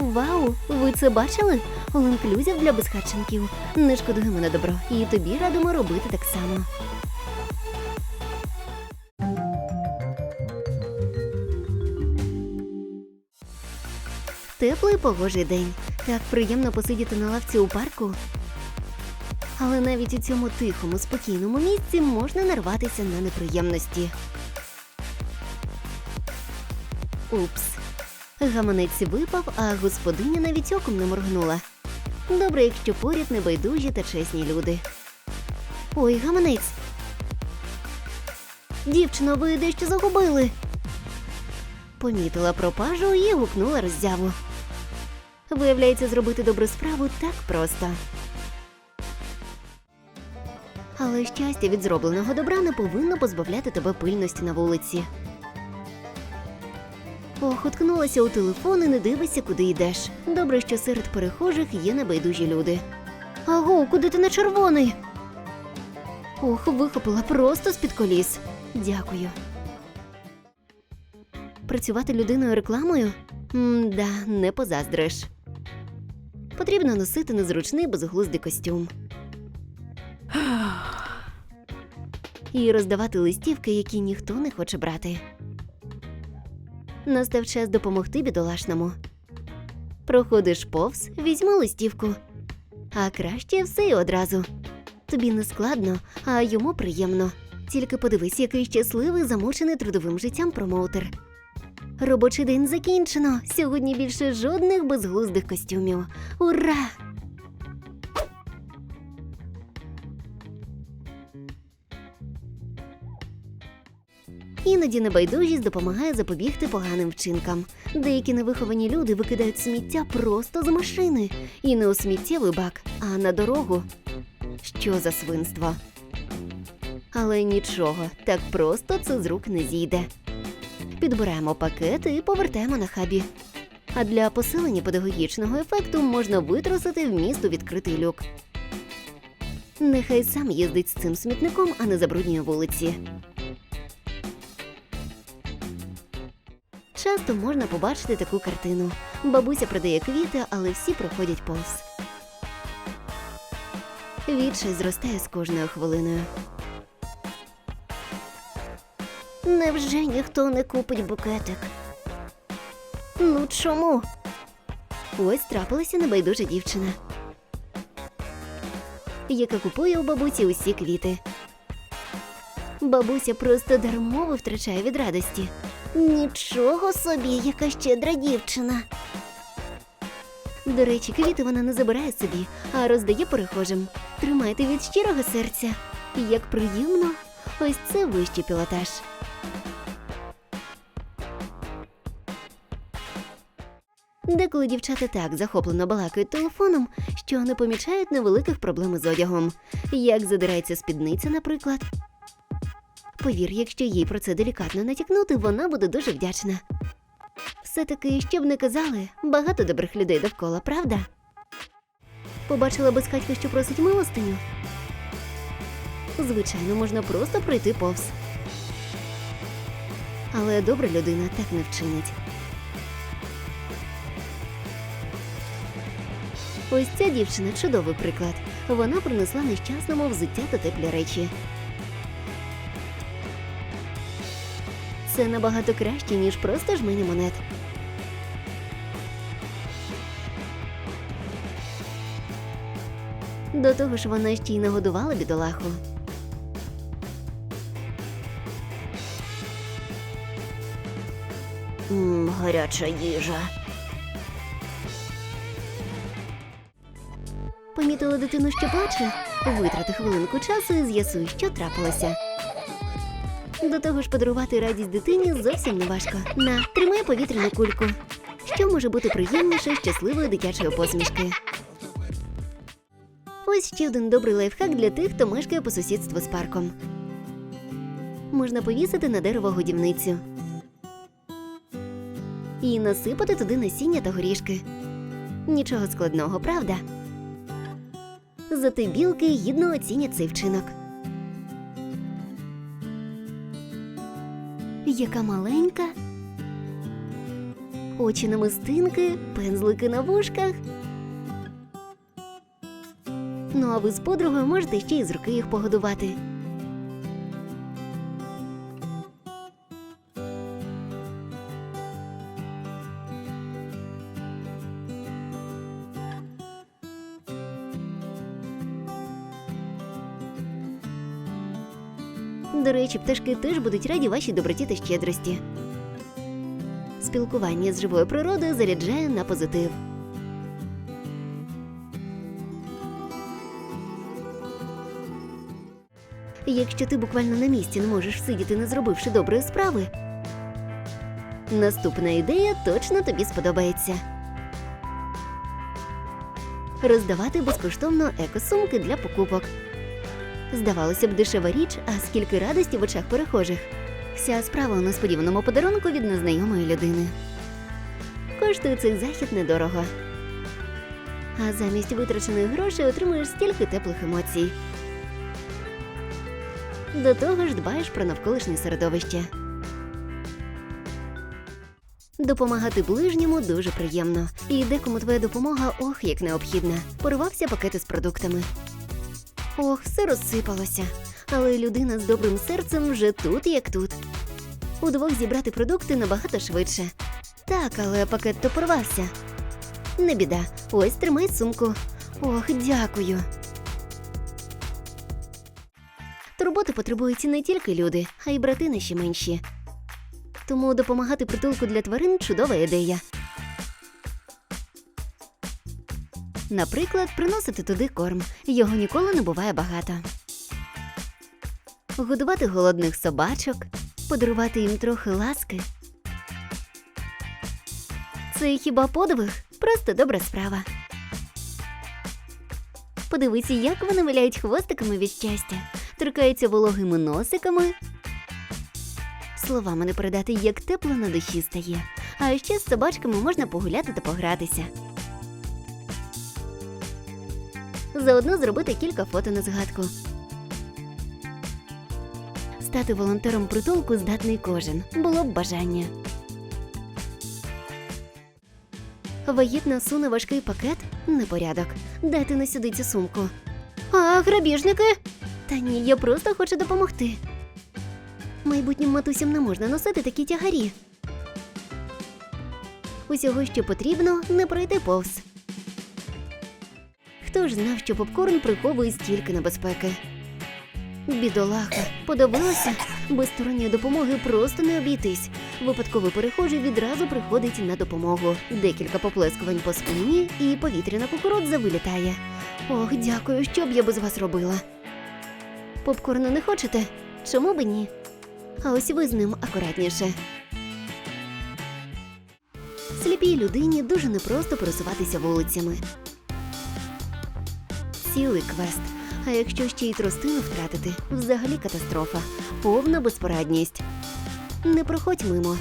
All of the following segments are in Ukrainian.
Вау, ви це бачили? All-inclusive для безхатченків. Не шкодуємо на добро, і тобі радимо робити так само. Теплий погожий день. Так приємно посидіти на лавці у парку. Але навіть у цьому тихому, спокійному місці можна нарватися на неприємності. Упс. Гаманець випав, а господиня навіть оком не моргнула. Добре, якщо поряд небайдужі та чесні люди. Ой, гаманець. Дівчино, ви дещо загубили. Помітила пропажу і гукнула роззяву. Виявляється, зробити добру справу так просто. Але щастя від зробленого добра не повинно позбавляти тебе пильності на вулиці. Ох, уткнулася у телефон і не дивишся, куди йдеш. Добре, що серед перехожих є небайдужі люди. Аго, куди ти на червоний? Ох, вихопила просто з-під коліс. Дякую. Працювати людиною рекламою? М-да, не позаздриш. Потрібно носити незручний безглуздий костюм. І роздавати листівки, які ніхто не хоче брати. Настав час допомогти бідолашному. Проходиш повз, візьми листівку. А краще все і одразу. Тобі не складно, а йому приємно. Тільки подивись, який щасливий, замучений трудовим життям промоутер. Робочий день закінчено. Сьогодні більше жодних безглуздих костюмів. Ура! Іноді небайдужість допомагає запобігти поганим вчинкам. Деякі невиховані люди викидають сміття просто з машини і не у сміттєвий бак, а на дорогу. Що за свинство? Але нічого, так просто це з рук не зійде. Підбираємо пакет і повертаємо на хабі. А для посилення педагогічного ефекту можна витрусити в місто відкритий люк. Нехай сам їздить з цим смітником, а не забруднює вулиці. Часто можна побачити таку картину. Бабуся продає квіти, але всі проходять повз. Відчай зростає з кожною хвилиною. Невже ніхто не купить букетик? Ну чому? Ось трапилася небайдужа дівчина, яка купує у бабусі усі квіти. Бабуся просто дармово втрачає від радості. Нічого собі, яка щедра дівчина. До речі, квіти вона не забирає собі, а роздає перехожим. Тримайте від щирого серця. Як приємно, ось це вищий пілотаж. Деколи дівчата так захоплено балакають телефоном, що не помічають невеликих проблем із одягом, як задирається спідниця, наприклад. Повір, якщо їй про це делікатно натякнути, вона буде дуже вдячна. Все-таки, що б не казали, багато добрих людей довкола, правда? Побачила безхатька, що просить милостиню? Звичайно, можна просто пройти повз. Але добра людина так не вчинить. Ось ця дівчина чудовий приклад. Вона принесла нещасному взуття та теплі речі. Це набагато краще, ніж просто жмені монет. До того ж, вона ще й нагодувала бідолаху. Мм, гаряча їжа. Помітила дитину, що плаче? Витрати хвилинку часу і з'ясуй, що трапилося. До того ж, подарувати радість дитині зовсім не важко. На, тримай повітряну кульку. Що може бути приємніше щасливої дитячої посмішки? Ось ще один добрий лайфхак для тих, хто мешкає по сусідству з парком. Можна повісити на дерево годівницю і насипати туди насіння та горішки. Нічого складного, правда? Зате білки гідно оцінять цей вчинок. Яка маленька. очі на мистинки, пензлики на вушках. Ну а ви з подругою можете ще й з руки їх погодувати. До речі, пташки теж будуть раді вашій доброті та щедрості. Спілкування з живою природою заряджає на позитив. Якщо ти буквально на місці не можеш сидіти, не зробивши доброї справи, наступна ідея точно тобі сподобається. Роздавати безкоштовно екосумки для покупок. Здавалося б, дешева річ, а скільки радості в очах перехожих. Вся справа у несподіваному подарунку від незнайомої людини. Коштує цей захід недорого. А замість витрачених грошей отримуєш стільки теплих емоцій. До того ж дбаєш про навколишнє середовище. Допомагати ближньому дуже приємно, і декому твоя допомога ох як необхідна. Порвався пакети з продуктами. Ох, все розсипалося. Але людина з добрим серцем вже тут, як тут. Удвох зібрати продукти набагато швидше. Так, але пакет то порвався. Не біда, ось тримай сумку. Ох, дякую. Турботи потребують не тільки люди, а й брати наші менші. Тому допомагати притулку для тварин чудова ідея. Наприклад, приносити туди корм. Його ніколи не буває багато. Годувати голодних собачок, подарувати їм трохи ласки. Це хіба подвиг? Просто добра справа. Подивися, як вони виляють хвостиками від щастя, торкаються вологими носиками. Словами не передати, як тепло на душі стає. А ще з собачками можна погуляти та погратися. Заодно зробити кілька фото на згадку. Стати волонтером притулку здатний кожен. Було б бажання. Вагітна суне важкий пакет непорядок. Дайте не сюди цю сумку. А грабіжники? Та ні, я просто хочу допомогти. Майбутнім матусям не можна носити такі тягарі. Усього, що потрібно, не пройти повз. Хто ж знав, що попкорн приховує стільки небезпеки? Бідолаха, подивилася, без сторонньої допомоги просто не обійтись. Випадковий перехожий відразу приходить на допомогу. Декілька поплескувань по спині, і повітряна кукурудза вилітає. Ох, дякую, що б я без вас робила. Попкорну не хочете? Чому б ні? А ось ви з ним акуратніше. Сліпій людині дуже непросто пересуватися вулицями. Цілий квест. А якщо ще й тростину втратити, взагалі катастрофа, повна безпорадність. Не проходь мимо.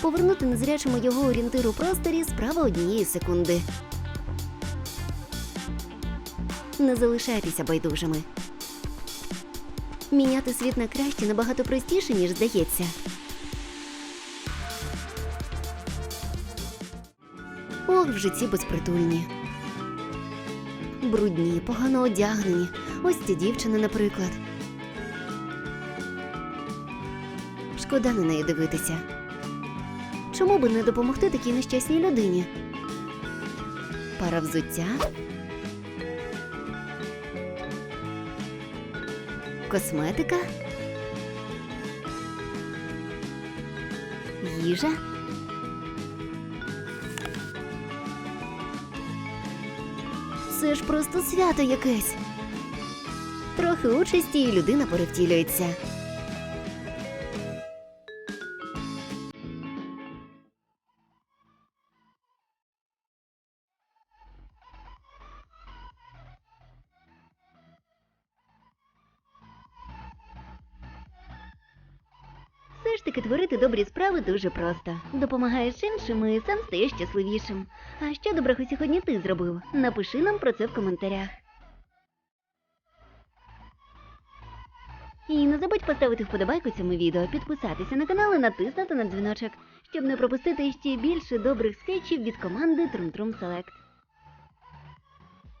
Повернути незрячому його орієнтир у просторі справа однієї секунди. Не залишайтеся байдужими. Міняти світ на краще набагато простіше, ніж здається. Ох, в житті безпритульні. Брудні, погано одягнені. Ось ця дівчина, наприклад. Шкода на неї дивитися. Чому би не допомогти такій нещасній людині? Пара взуття. Косметика. Їжа. Це ж просто свято якесь. Трохи участі і людина перевтілюється. Ж таки творити добрі справи дуже просто. Допомагаєш іншим і сам стаєш щасливішим. А що доброго сьогодні ти зробив? Напиши нам про це в коментарях. І не забудь поставити вподобайку цьому відео, підписатися на канал і натиснути на дзвіночок, щоб не пропустити ще більше добрих скетчів від команди Трум Трум Селект.